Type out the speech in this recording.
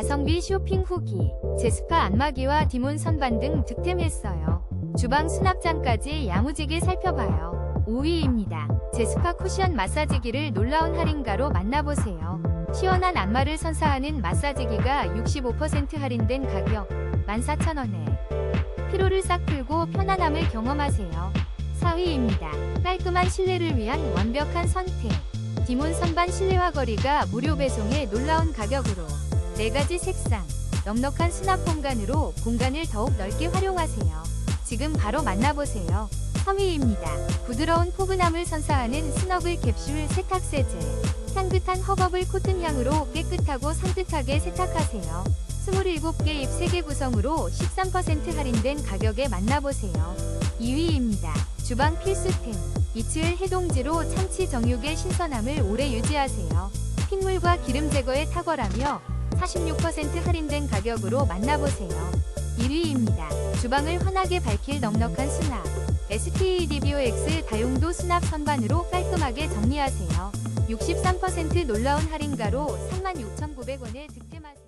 가성비 쇼핑 후기, 제스파 안마기와 디몬 선반 등 득템했어요. 주방 수납장까지 야무지게 살펴봐요. 5위입니다. 제스파 쿠션 마사지기를 놀라운 할인가로 만나보세요. 시원한 안마를 선사하는 마사지기가 65% 할인된 가격 14,000원에 피로를 싹 풀고 편안함을 경험하세요. 4위입니다. 깔끔한 실내를 위한 완벽한 선택. 디몬 선반 실내화 거리가 무료 배송에 놀라운 가격으로 4가지 색상, 넉넉한 수납 공간으로 공간을 더욱 넓게 활용하세요. 지금 바로 만나보세요. 3위입니다. 부드러운 포근함을 선사하는 스너글 캡슐 세탁 세제. 향긋한 허버블 코튼 향으로 깨끗하고 산뜻하게 세탁하세요. 27개 입 3개 구성으로 13% 할인된 가격에 만나보세요. 2위입니다. 주방 필수템. 이츠을 해동지로 참치 정육의 신선함을 오래 유지하세요. 핏물과 기름 제거에 탁월하며 46% 할인된 가격으로 만나보세요. 1위입니다. 주방을 환하게 밝힐 넉넉한 수납. SPEDBOX 다용도 수납 선반으로 깔끔하게 정리하세요. 63% 놀라운 할인가로 36,900원에 득템하세요.